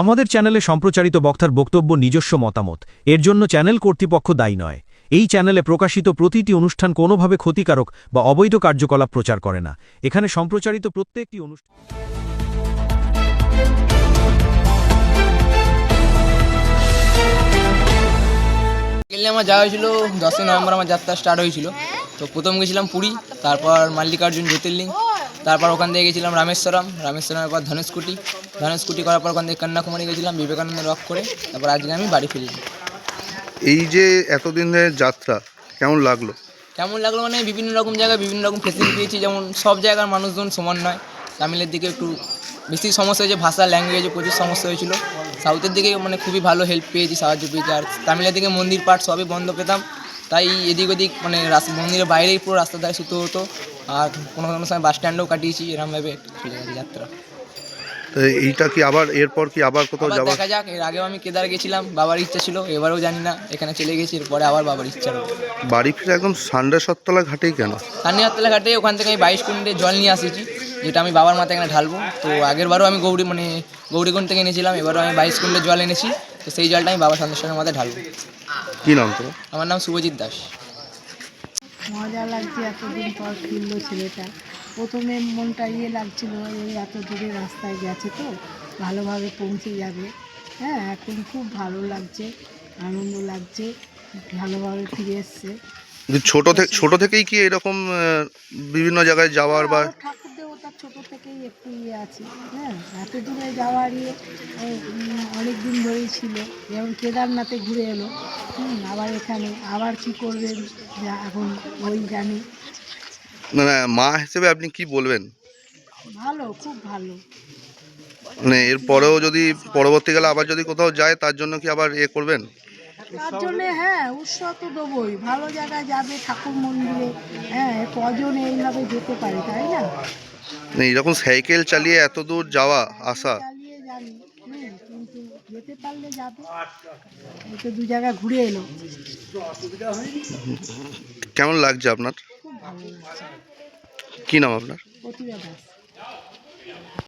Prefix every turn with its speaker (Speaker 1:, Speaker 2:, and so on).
Speaker 1: আমাদের চ্যানেলে সম্প্রচারিত বক্তার বক্তব্য নিজস্ব মতামত। এর জন্য চ্যানেল কর্তৃপক্ষ দায়ী নয়। এই চ্যানেলে প্রকাশিত প্রতিটি অনুষ্ঠান কোনোভাবে ক্ষতিকারক বা অবৈধ কার্যকলাপ প্রচার করে না। এখানে সম্প্রচারিত প্রত্যেকটি অনুষ্ঠান
Speaker 2: আমার যাওয়া হয়েছিল, দশই নভেম্বর আমার যাত্রা স্টার্ট হয়েছিল। তো প্রথম গেছিলাম পুরী, তারপর মাল্লিকার্জুন, জ্যোতির্লিঙ্গ। তারপর ওখান থেকে গেছিলাম রামেশ্বরম। রামেশ্বরমের পর ধনুষকুটি। ধনুষকুটি করার পর ওখান থেকে কন্যাকুমারী গেছিলাম বিবেকানন্দ রক করে। তারপর আজকে আমি বাড়ি ফিরলাম।
Speaker 3: এই যে এতদিনের যাত্রা কেমন লাগল?
Speaker 2: কেমন লাগল মানে বিভিন্ন রকম জায়গায় বিভিন্ন রকম ফেসিলিটি পেয়েছি যেমন সব জায়গার মানুষজন সমান নয়। তামিলের দিকে একটু বেশি সমস্যা হয়েছে ভাষা ল্যাঙ্গুয়েজে প্রচুর সমস্যা হয়েছিল। সাউথের দিকে মানে খুবই ভালো হেল্প পেয়েছি সাহায্য পেয়েছি। আর তামিলের দিকে মন্দির পাঠ সবই বন্ধ পেতাম। তাই এদিক ওদিক মানে মন্দিরের বাইরেই পুরো রাস্তা ধারে শুতে হতো। আর কোনো কোনো সময় বাস স্ট্যান্ডেও কাটিয়েছি এরমভাবে চলে গেছে যাত্রা।
Speaker 3: তো এইটা কি আবার এরপর কি আবার কোথাও
Speaker 2: আবার
Speaker 3: যাওয়া?
Speaker 2: দেখা যাক এর আগেও আমি কেদার গেছিলাম বাবার ইচ্ছা ছিল এবারেও জানি না এখানে চলে গেছি এরপরে আবার বাবার ইচ্ছা হবে
Speaker 3: বাড়ি ফিরে একদম সান্ডে সত্তলা ঘাটেই কেন?
Speaker 2: সান্নিহাতলা ঘাটে ওখান থেকে আমি বাইশ কুইন্টে জল নিয়ে আসিছি যেটা আমি বাবার মাথায় এখানে ঢালবো। তো আগের বারও আমি গৌরী মানে গৌরীকুণ্ড থেকে এনেছিলাম এবারও আমি বাইশ কুইন্টে জল এনেছি তো সেই জলটা আমি বাবা সন্দেশের মাথায় ঢালবো।
Speaker 3: কি নাম তো
Speaker 2: আমার নাম শুভজিৎ দাস।
Speaker 4: মজা লাগছে এতদিন পর ফিরলো ছেলেটা। প্রথমে মনটা ইয়ে লাগছিল এই এত দূরে রাস্তায় গেছে তো ভালোভাবে পৌঁছে যাবে। হ্যাঁ এখন খুব ভালো লাগছে আনন্দ লাগছে ভালোভাবে ফিরে এসছে।
Speaker 3: ছোট থেকে ছোট থেকেই কি এরকম বিভিন্ন জায়গায় যাওয়ার বা
Speaker 4: ছোটো থেকেই একটু ইয়ে আছে হ্যাঁ? এত দূরে যাওয়ার ইয়ে অনেক দিন ধরেই ছিল। যেমন কেদারনাথে ঘুরে এলো হুম, আবার এখানে আবার কী করবেন এখন ওই জানি।
Speaker 3: না, না, মা হিসেবে আপনি কি বলবেন?
Speaker 4: ভালো খুব ভালো।
Speaker 3: মানে এর পরেও যদি পরবর্তীকালে আবার যদি কোথাও যায় তার জন্য কি আবার এ করবেন?
Speaker 4: তার জন্যে হ্যাঁ উৎসাহ তো দেবোই। ভালো জায়গায় যাবে ঠাকুর মন্দিরে হ্যাঁ কজন এইভাবে যেতে পারে তাই না?
Speaker 3: এইরকম সাইকেল চালিয়ে এত দূর যাওয়া আসা।
Speaker 4: চালিয়ে জানি হুম, কিন্তু যেতে পারলে যাবে। তো দু জায়গা ঘুরে এলো।
Speaker 3: কেমন লাগছে আপনার? কি নাম আপনার?
Speaker 4: প্রতিভা দাস।